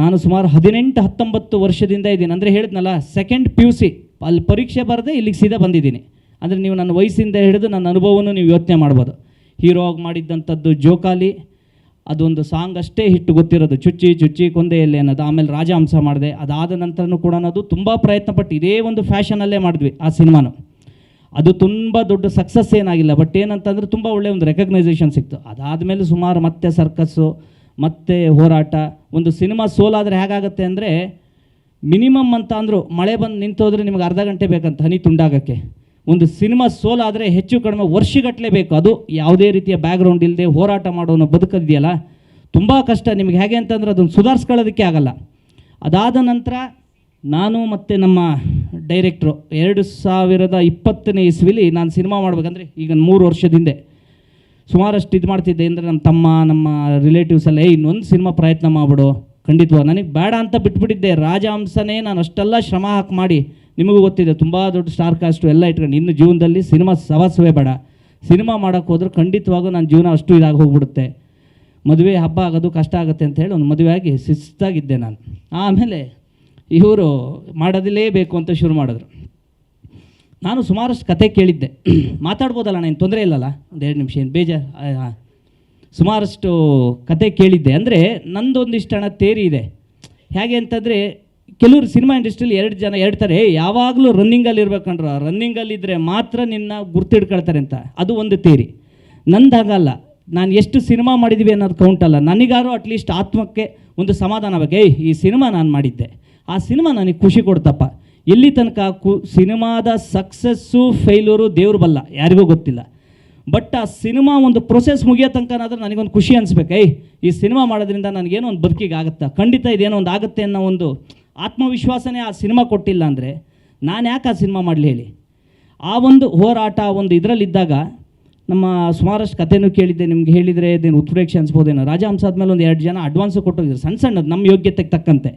ನಾನು ಸುಮಾರು ಹದಿನೆಂಟು, ಹತ್ತೊಂಬತ್ತು ವರ್ಷದಿಂದ ಇದ್ದೀನಿ. ಅಂದರೆ ಹೇಳಿದ್ನಲ್ಲ ಸೆಕೆಂಡ್ ಪಿ ಯು ಸಿ ಅಲ್ಲಿ ಪರೀಕ್ಷೆ ಬರದೆ ಇಲ್ಲಿಗೆ ಸೀದಾ ಬಂದಿದ್ದೀನಿ. ಅಂದರೆ ನೀವು ನನ್ನ ವಯಸ್ಸಿಂದ ಹಿಡಿದು ನನ್ನ ಅನುಭವವನ್ನು ನೀವು ಯೋಚನೆ ಮಾಡ್ಬೋದು. ಹೀರೋ ಆಗಿ ಮಾಡಿದ್ದಂಥದ್ದು ಜೋಕಾಲಿ, ಅದೊಂದು ಸಾಂಗ್ ಅಷ್ಟೇ ಹಿಟ್ಟು ಗೊತ್ತಿರೋದು. ಚುಚ್ಚಿ ಚುಚ್ಚಿ ಕೊಂದೆಯಲ್ಲಿ ಅನ್ನೋದು, ಆಮೇಲೆ ರಾಜಹಂಸ ಮಾಡಿದೆ. ಅದಾದ ನಂತರನೂ ಕೂಡ ಅನ್ನೋದು ತುಂಬ ಪ್ರಯತ್ನ ಪಟ್ಟು ಇದೇ ಒಂದು ಫ್ಯಾಷನಲ್ಲೇ ಮಾಡಿದ್ವಿ ಆ ಸಿನಿಮಾನು. ಅದು ತುಂಬ ದೊಡ್ಡ ಸಕ್ಸಸ್ ಏನಾಗಿಲ್ಲ. ಬಟ್ ಏನಂತಂದರೆ ತುಂಬ ಒಳ್ಳೆಯ ಒಂದು ರೆಕಗ್ನೈಸೇಷನ್ ಸಿಕ್ತು. ಅದಾದಮೇಲೆ ಸುಮಾರು ಮತ್ತೆ ಸರ್ಕಸ್ಸು ಮತ್ತೆ ಹೋರಾಟ. ಒಂದು ಸಿನಿಮಾ ಸೋಲಾದರೆ ಹೇಗಾಗುತ್ತೆ ಅಂದರೆ, ಮಿನಿಮಮ್ ಅಂತ ಅಂದರು ಮಳೆ ಬಂದು ನಿಂತೋದ್ರೆ ನಿಮಗೆ ಅರ್ಧ ಗಂಟೆ ಬೇಕಂತ ಹನಿ ತುಂಡಾಗಕ್ಕೆ. ಒಂದು ಸಿನಿಮಾ ಸೋಲಾದರೆ ಹೆಚ್ಚು ಕಡಿಮೆ ವರ್ಷಗಟ್ಟಲೆ ಬೇಕು. ಅದು ಯಾವುದೇ ರೀತಿಯ ಬ್ಯಾಕ್ಗ್ರೌಂಡ್ ಇಲ್ಲದೆ ಹೋರಾಟ ಮಾಡೋನು ಬದುಕದಿದೆಯಲ್ಲ? ತುಂಬ ಕಷ್ಟ. ನಿಮಗೆ ಹೇಗೆ ಅಂತಂದ್ರೆ ಅದನ್ನು ಸುಧಾರಿಸ್ಕೊಳ್ಳೋದಕ್ಕೆ ಆಗಲ್ಲ. ಅದಾದ ನಂತರ ನಾನು ಮತ್ತು ನಮ್ಮ ಡೈರೆಕ್ಟ್ರು ಎರಡು ಸಾವಿರದ ಇಪ್ಪತ್ತನೇ ಇಸ್ವಿಲಿ ನಾನು ಸಿನಿಮಾ ಮಾಡ್ಬೇಕಂದ್ರೆ ಈಗ ಮೂರು ವರ್ಷದ ಹಿಂದೆ. ಸುಮಾರಷ್ಟು ಇದು ಮಾಡ್ತಿದ್ದೆ ಅಂದರೆ ನಮ್ಮ ತಮ್ಮ, ನಮ್ಮ ರಿಲೇಟಿವ್ಸ್ ಎಲ್ಲ ಇನ್ನೊಂದು ಸಿನಿಮಾ ಪ್ರಯತ್ನ ಮಾಡ್ಬಿಡು. ಖಂಡಿತವಾಗಿ ನನಗೆ ಬೇಡ ಅಂತ ಬಿಟ್ಬಿಟ್ಟಿದ್ದೆ. ರಾಜಹಂಸನೇ ನಾನು ಅಷ್ಟೆಲ್ಲ ಶ್ರಮ ಹಾಕಿ ಮಾಡಿ. ನಿಮಗೂ ಗೊತ್ತಿದೆ, ತುಂಬ ದೊಡ್ಡ ಸ್ಟಾರ್ ಕಾಸ್ಟು ಎಲ್ಲ ಇಟ್ಕೊಂಡು ಇನ್ನು ಜೀವನದಲ್ಲಿ ಸಿನಿಮಾ ಸವಾಸವೇ ಬೇಡ. ಸಿನಿಮಾ ಮಾಡೋಕ್ಕೆ ಹೋದ್ರೆ ಖಂಡಿತವಾಗೂ ನನ್ನ ಜೀವನ ಅಷ್ಟು ಇದಾಗಿ ಹೋಗ್ಬಿಡುತ್ತೆ. ಮದುವೆ ಹಬ್ಬ ಆಗೋದು ಕಷ್ಟ ಆಗುತ್ತೆ ಅಂತ ಹೇಳಿ ಒಂದು ಮದುವೆ ಆಗಿ ಶಿಸ್ತಾಗಿದ್ದೆ ನಾನು. ಆಮೇಲೆ ಇವರು ಮಾಡೋದಿಲ್ಲೇಬೇಕು ಅಂತ ಶುರು ಮಾಡಿದ್ರು. ನಾನು ಸುಮಾರಷ್ಟು ಕತೆ ಕೇಳಿದ್ದೆ. ಮಾತಾಡ್ಬೋದಲ್ಲ, ನಾನು ತೊಂದರೆ ಇಲ್ಲಲ್ಲ? ಒಂದು ಎರಡು ನಿಮಿಷ, ಏನು ಬೇಜಾರು? ಸುಮಾರಷ್ಟು ಕತೆ ಕೇಳಿದ್ದೆ. ಅಂದರೆ ನಂದೊಂದಿಷ್ಟು ಹಣ ತೇರಿ ಇದೆ. ಹೇಗೆ ಅಂತಂದರೆ, ಕೆಲವರು ಸಿನಿಮಾ ಇಂಡಸ್ಟ್ರಿಯಲ್ಲಿ ಎರಡು ಜನ ಏ ಯಾವಾಗಲೂ ರನ್ನಿಂಗಲ್ಲಿ ಇರ್ಬೇಕಂದ್ರೆ ರನ್ನಿಂಗಲ್ಲಿದ್ದರೆ ಮಾತ್ರ ನಿನ್ನ ಗುರ್ತಿಡ್ಕೊಳ್ತಾರೆ ಅಂತ. ಅದು ಒಂದು ತೇರಿ. ನಂದು ಹಾಗಲ್ಲ. ನಾನು ಎಷ್ಟು ಸಿನಿಮಾ ಮಾಡಿದ್ವಿ ಅನ್ನೋದು ಕೌಂಟ್ ಅಲ್ಲ. ನನಗಾರು ಅಟ್ಲೀಸ್ಟ್ ಆತ್ಮಕ್ಕೆ ಒಂದು ಸಮಾಧಾನ ಏಯ್, ಈ ಸಿನಿಮಾ ನಾನು ಮಾಡಿದ್ದೆ. ಆ ಸಿನಿಮಾ ನನಗೆ ಖುಷಿ ಕೊಡ್ತಪ್ಪ. ಎಲ್ಲಿ ತನಕ ಕು ಸಿನಿಮಾದ ಸಕ್ಸಸ್ಸು ಫೇಲ್ಯೂರು ದೇವ್ರು ಬಲ್ಲ, ಯಾರಿಗೂ ಗೊತ್ತಿಲ್ಲ. ಬಟ್ ಆ ಸಿನಿಮಾ ಒಂದು ಪ್ರೊಸೆಸ್ ಮುಗಿಯೋ ತನಕನಾದ್ರೂ ನನಗೊಂದು ಖುಷಿ ಅನಿಸ್ಬೇಕು ಈ ಸಿನಿಮಾ ಮಾಡೋದ್ರಿಂದ ನನಗೇನೋ ಒಂದು ಬದುಕಿಗೆ ಆಗುತ್ತಾ? ಖಂಡಿತ ಇದೇನೋ ಒಂದು ಆಗುತ್ತೆ ಅನ್ನೋ ಒಂದು ಆತ್ಮವಿಶ್ವಾಸನೇ ಆ ಸಿನಿಮಾ ಕೊಟ್ಟಿಲ್ಲ ಅಂದರೆ ನಾನು ಯಾಕೆ ಆ ಸಿನಿಮಾ ಮಾಡಲಿ ಹೇಳಿ? ಆ ಒಂದು ಹೋರಾಟ ಒಂದು ಇದರಲ್ಲಿದ್ದಾಗ ನಮ್ಮ ಸುಮಾರಷ್ಟು ಕಥೆನೂ ಕೇಳಿದ್ದೆ, ನಿಮ್ಗೆ ಹೇಳಿದರೆ ಇದೇನು ಉತ್ಪ್ರೇಕ್ಷೆ ಅನ್ಸ್ಬೋದೇನೋ? ರಾಜಹಂಸ ಆದಮೇಲೆ ಒಂದು ಎರಡು ಜನ ಅಡ್ವಾನ್ಸು ಕೊಟ್ಟೋಗಿದ್ರು ಸಣ್ಣ ಸಣ್ಣದು, ನಮ್ಮ ಯೋಗ್ಯತೆಗೆ ತಕ್ಕಂತೆ.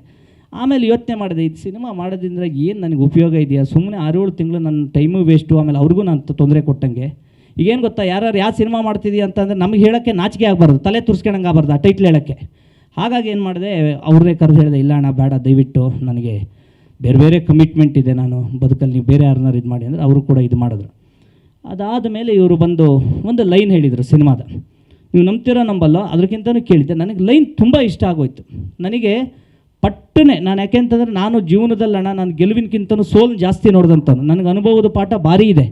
ಆಮೇಲೆ ಯೋಚನೆ ಮಾಡಿದೆ, ಇದು ಸಿನಿಮಾ ಮಾಡೋದ್ರಿಂದ ಏನು ನನಗೆ ಉಪಯೋಗ ಇದೆಯಾ? ಸುಮ್ಮನೆ ಆರೇಳು ತಿಂಗಳು ನನ್ನ ಟೈಮು ವೇಸ್ಟು, ಆಮೇಲೆ ಅವ್ರಿಗೂ ನಾನು ತೊಂದರೆ ಕೊಟ್ಟಂಗೆ. ಈಗೇನು ಗೊತ್ತಾ? ಯಾರು ಯಾವ ಸಿನಿಮಾ ಮಾಡ್ತಿದ್ದೀಯ ಅಂತಂದರೆ ನಮಗೆ ಹೇಳೋಕ್ಕೆ ನಾಚಿಕೆ ಆಗಬಾರ್ದು, ತಲೆ ತುರ್ಸ್ಕೊಳಂಗೆ ಆಗಬಾರ್ದು, ಆ ಟೈಟ್ಲ್ ಹೇಳೋಕ್ಕೆ. ಹಾಗಾಗಿ ಏನು ಮಾಡಿದೆ, ಅವ್ರನ್ನೇ ಕರೆದು ಹೇಳಿದೆ, ಇಲ್ಲ ಅಣ್ಣ, ಬೇಡ, ದಯವಿಟ್ಟು ನನಗೆ ಬೇರೆ ಬೇರೆ ಕಮಿಟ್ಮೆಂಟ್ ಇದೆ ನಾನು, ಬದುಕಲ್ಲಿ ನೀವು ಬೇರೆ ಯಾರನ್ನಾರು ಇದು ಮಾಡಿ, ಅಂದರೆ ಅವರು ಕೂಡ ಇದು ಮಾಡಿದ್ರು. ಅದಾದ ಮೇಲೆ ಇವರು ಬಂದು ಒಂದು ಲೈನ್ ಹೇಳಿದರು ಸಿನಿಮಾದ. ನೀವು ನಂಬ್ತಿರೋ ನಂಬಲ್ಲ ಅದಕ್ಕಿಂತಲೂ ಕೇಳಿದ್ದೆ, ನನಗೆ ಲೈನ್ ತುಂಬ ಇಷ್ಟ ಆಗೋಯ್ತು. ನನಗೆ ಪಟ್ಟನೆ, ನಾನು ಯಾಕೆಂತಂದರೆ ನಾನು ಜೀವನದಲ್ಲಿ ಅಣ್ಣ, ನಾನು ಗೆಲುವಿನಕ್ಕಿಂತನೂ ಸೋಲ್ ಜಾಸ್ತಿ ನೋಡಿದಂಥವ್ನು ನನಗೆ ಅನುಭವದ ಪಾಠ ಭಾರಿ ಇದೆ.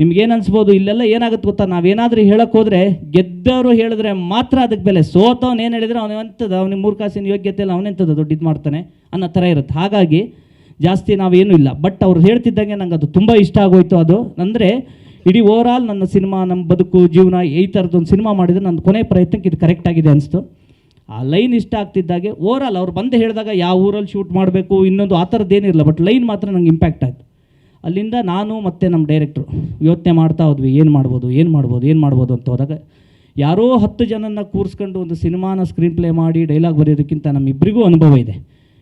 ನಿಮ್ಗೇನು ಅನಿಸ್ಬೋದು? ಇಲ್ಲೆಲ್ಲ ಏನಾಗುತ್ತೆ ಗೊತ್ತಾ? ನಾವೇನಾದರೂ ಹೇಳಕ್ಕೆ ಹೋದರೆ, ಗೆದ್ದವರು ಹೇಳಿದ್ರೆ ಮಾತ್ರ ಅದಕ್ಕೆ ಬೆಲೆ. ಸೋತವ್ನು ಏನು ಹೇಳಿದರೆ, ಅವನು ಎಂಥದ್ದು ಅವನಿಗೆ ಮೂರು ಕಾಸಿನ ಯೋಗ್ಯತೆ ಇಲ್ಲ ಅವನೆಂಥದ್ದು ದೊಡ್ಡ ಇದು ಮಾಡ್ತಾನೆ ಅನ್ನೋ ಥರ ಇರುತ್ತೆ. ಹಾಗಾಗಿ ಜಾಸ್ತಿ ನಾವೇನೂ ಇಲ್ಲ. ಬಟ್ ಅವ್ರು ಹೇಳ್ತಿದ್ದಂಗೆ ನಂಗೆ ಅದು ತುಂಬ ಇಷ್ಟ ಆಗೋಯ್ತು ಅದು. ಅಂದರೆ ಇಡೀ ಓವರಾಲ್ ನನ್ನ ಸಿನಿಮಾ ನಮ್ಮ ಬದುಕು, ಜೀವನ, ಈ ಥರದ್ದೊಂದು ಸಿನಿಮಾ ಮಾಡಿದರೆ ನನ್ನ ಕೊನೆ ಪ್ರಯತ್ನಕ್ಕೆ ಇದು ಕರೆಕ್ಟಾಗಿದೆ ಅನಿಸ್ತು. ಆ ಲೈನ್ ಇಷ್ಟ ಆಗ್ತಿದ್ದಾಗೆ ಓರಲ್ ಅವ್ರು ಬಂದು ಹೇಳಿದಾಗ ಯಾವ ಊರಲ್ಲಿ ಶೂಟ್ ಮಾಡಬೇಕು ಇನ್ನೊಂದು ಆ ಥರದ್ದೇನಿರಲ್ಲ ಬಟ್ ಲೈನ್ ಮಾತ್ರ ನಂಗೆ ಇಂಪ್ಯಾಕ್ಟ್ ಆಯಿತು. ಅಲ್ಲಿಂದ ನಾನು ಮತ್ತು ನಮ್ಮ ಡೈರೆಕ್ಟ್ರು ಯೋಚನೆ ಮಾಡ್ತಾ ಹೋದ್ವಿ, ಏನು ಮಾಡ್ಬೋದು ಏನು ಮಾಡ್ಬೋದು ಏನು ಮಾಡ್ಬೋದು ಅಂತ ಹೋದಾಗ ಯಾರೋ ಹತ್ತು ಜನನ ಕೂರಿಸ್ಕೊಂಡು ಒಂದು ಸಿನಿಮಾನ ಸ್ಕ್ರೀನ್ ಪ್ಲೇ ಮಾಡಿ ಡೈಲಾಗ್ ಬರೆಯೋದಕ್ಕಿಂತ ನಮ್ಮಿಬ್ಬರಿಗೂ ಅನುಭವ ಇದೆ.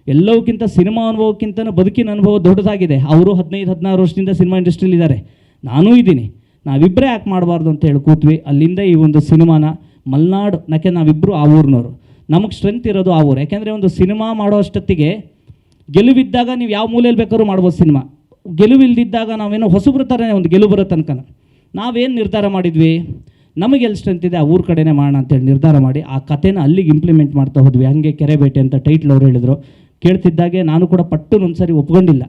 ಎಲ್ಲವಕ್ಕಿಂತ ಸಿನಿಮಾ ಅನುಭವಕ್ಕಿಂತ ಬದುಕಿನ ಅನುಭವ ದೊಡ್ಡದಾಗಿದೆ. ಅವರು ಹದಿನೈದು, ಹದಿನಾರು ವರ್ಷದಿಂದ ಸಿನಿಮಾ ಇಂಡಸ್ಟ್ರಿಯಲ್ಲಿ ಇದ್ದಾರೆ. ನಾನೂ ಇದ್ದೀನಿ. ನಾವಿಬ್ಬರೇ ಯಾಕೆ ಮಾಡಬಾರ್ದು ಅಂತ ಹೇಳಿ ಕೂತ್ವಿ. ಅಲ್ಲಿಂದ ಈ ಒಂದು ಸಿನಿಮಾನ ಮಲ್ನಾಡು ನಕೆ ನಾವಿಬ್ಬರು ಆ ಊರಿನವರು. ನಮಗೆ ಸ್ಟ್ರೆಂತ್ ಇರೋದು ಆ ಊರು. ಯಾಕೆಂದರೆ ಒಂದು ಸಿನಿಮಾ ಮಾಡೋ ಅಷ್ಟೊತ್ತಿಗೆ ಗೆಲುವಿದ್ದಾಗ ನೀವು ಯಾವ ಮೂಲೆಯಲ್ಲಿ ಬೇಕಾದ್ರೂ ಮಾಡ್ಬೋದು ಸಿನಿಮಾ. ಗೆಲುವಿಲ್ದಿದ್ದಾಗ ನಾವೇನೋ ಹೊಸಬ್ರ ಥರನೇ ಒಂದು ಗೆಲುವು ಬರೋ ತನಕ ನಾವೇನು ನಿರ್ಧಾರ ಮಾಡಿದ್ವಿ? ನಮಗೆ ಎಲ್ಲಿ ಸ್ಟ್ರೆಂತ್ ಇದೆ, ಆ ಊರ ಕಡೆನೇ ಮಾಡೋಣ ಅಂತೇಳಿ ನಿರ್ಧಾರ ಮಾಡಿ ಆ ಕಥೆನ ಅಲ್ಲಿಗೆ ಇಂಪ್ಲಿಮೆಂಟ್ ಮಾಡ್ತಾ ಹೋದ್ವಿ. ಹಂಗೆ ಕೆರೆಬೇಟೆ ಅಂತ ಟೈಟ್ಲ್ ಅವ್ರು ಹೇಳಿದರು. ಕೇಳ್ತಿದ್ದಾಗೆ ನಾನು ಕೂಡ ಪಟ್ಟು ಒಂದ್ಸರಿ ಒಪ್ಕೊಂಡಿಲ್ಲ.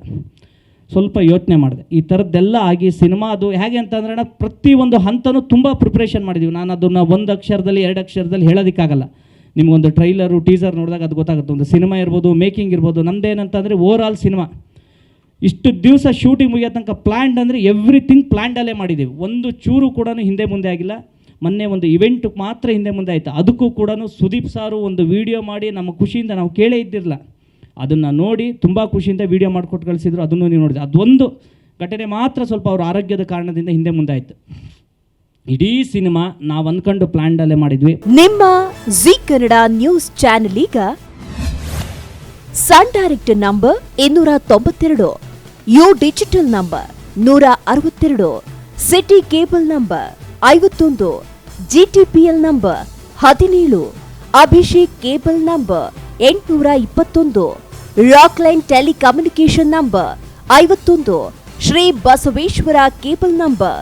ಸ್ವಲ್ಪ ಯೋಚನೆ ಮಾಡಿದೆ. ಈ ಥರದ್ದೆಲ್ಲ ಆಗಿ ಸಿನಿಮಾ ಅದು ಹೇಗೆ ಅಂತಂದ್ರೆ ಪ್ರತಿ ಪ್ರತಿಯೊಂದು ಹಂತನೂ ತುಂಬ ಪ್ರಿಪ್ರೇಷನ್ ಮಾಡಿದ್ದೀವಿ ನಾನು ಅದನ್ನು ಒಂದು ಅಕ್ಷರದಲ್ಲಿ, ಎರಡು ಅಕ್ಷರದಲ್ಲಿ ಹೇಳೋದಕ್ಕಾಗಲ್ಲ. ನಿಮಗೊಂದು ಟ್ರೈಲರು ಟೀಸರ್ ನೋಡಿದಾಗ ಅದು ಗೊತ್ತಾಗುತ್ತೆ. ಒಂದು ಸಿನಿಮಾ ಇರ್ಬೋದು ಮೇಕಿಂಗ್ ಇರ್ಬೋದು ನಮ್ಮದೇನಂತಂದರೆ ಓವರ್ ಆಲ್ ಸಿನಿಮಾ ಇಷ್ಟು ದಿವಸ ಶೂಟಿಂಗ್ ಮುಗಿಯೋ ತನಕ ಪ್ಲ್ಯಾಂಡ್ ಅಂದರೆ ಎವ್ರಿಥಿಂಗ್ ಪ್ಲ್ಯಾಂಡಲ್ಲೇ ಮಾಡಿದ್ದೀವಿ ಒಂದು ಚೂರು ಕೂಡ ಹಿಂದೆ ಮುಂದೆ ಆಗಿಲ್ಲ. ಮೊನ್ನೆ ಒಂದು ಇವೆಂಟ್ ಮಾತ್ರ ಹಿಂದೆ ಮುಂದೆ ಆಯಿತು. ಅದಕ್ಕೂ ಕೂಡ ಸುದೀಪ್ ಸಾರು ಒಂದು ವಿಡಿಯೋ ಮಾಡಿ ನಮ್ಮ ಖುಷಿಯಿಂದ ನಾವು ಕೇಳೇ ಇದ್ದಿರಲ್ಲ. ಅದನ್ನು ನೋಡಿ ತುಂಬ ಖುಷಿಯಿಂದ ವಿಡಿಯೋ ಮಾಡಿಕೊಟ್ಟು ಕಳಿಸಿದ್ರು. ಅದನ್ನು ನೀವು ನೋಡಿದೆ ಅದೊಂದು ಘಟನೆ ಮಾತ್ರ ಸ್ವಲ್ಪ ಅವರ ಆರೋಗ್ಯದ ಕಾರಣದಿಂದ ಹಿಂದೆ ಮುಂದೆ ಆಯಿತು. ಇಡೀ ಸಿನಿಮಾ ನಾವು ಅಂದ್ಕೊಂಡು ಪ್ಲಾನ್ಡಲ್ಲೇ ಮಾಡಿದ್ವಿ. ನಿಮ್ಮ ಜಿ ಕನ್ನಡ ನ್ಯೂಸ್ ಚಾನೆಲ್ ಈಗ ಸನ್ ಡೈರೆಕ್ಟ್ ನಂಬರ್ ಇನ್ನೂರ ತೊಂಬತ್ತೆರಡು, ಯು ಡಿಜಿಟಲ್ ನಂಬರ್ ನೂರ ಅರವತ್ತೆರಡು, ಸಿಟಿ ಕೇಬಲ್ ನಂಬರ್ ಐವತ್ತೊಂದು, ಜಿಟಿಪಿಎಲ್ ನಂಬರ್ ಹದಿನೇಳು, ಅಭಿಷೇಕ್ ಕೇಬಲ್ ನಂಬರ್ ಎಂಟುನೂರ ಇಪ್ಪತ್ತೊಂದು ರಾಕ್ಲೈನ್ ಟೆಲಿಕಮ್ಯುನಿಕೇಶನ್ ನಂಬರ್ ಐವತ್ತೊಂದು, ಶ್ರೀ ಬಸವೇಶ್ವರ ಕೇಬಲ್ ನಂಬರ್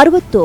ಅರವತ್ತು